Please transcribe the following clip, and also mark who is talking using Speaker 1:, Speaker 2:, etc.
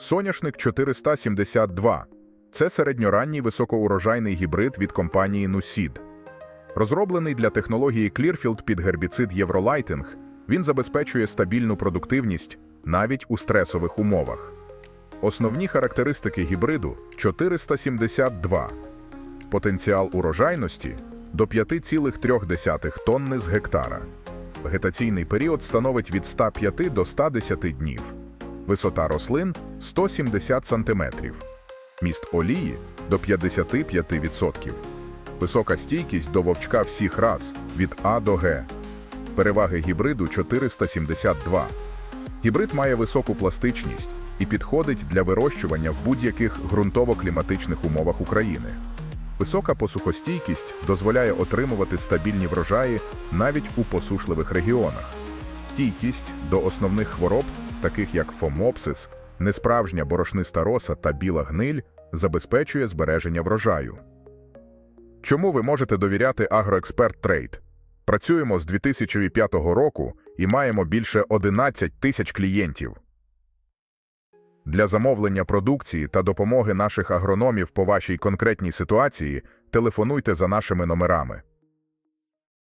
Speaker 1: Соняшник 472 це середньоранній високоурожайний гібрид від компанії Нусід. Розроблений для технології Clearfield під гербіцид Євролайтинг, він забезпечує стабільну продуктивність навіть у стресових умовах. Основні характеристики гібриду 472. Потенціал урожайності до 5,3 тонни з гектара. Вегетаційний період становить від 105 до 110 днів. Висота рослин 170 см. Міст олії до 55%. Висока стійкість до вовчка всіх рас від А до Г. Переваги гібриду 472. Гібрид має високу пластичність і підходить для вирощування в будь-яких ґрунтово-кліматичних умовах України. Висока посухостійкість дозволяє отримувати стабільні врожаї навіть у посушливих регіонах. Стійкість до основних хвороб, таких як фомопсис, несправжня борошниста роса та біла гниль, забезпечує збереження врожаю. Чому ви можете довіряти Агроексперт Трейд? Працюємо з 2005 року і маємо більше 11 тисяч клієнтів. Для замовлення продукції та допомоги наших агрономів по вашій конкретній ситуації телефонуйте за нашими номерами.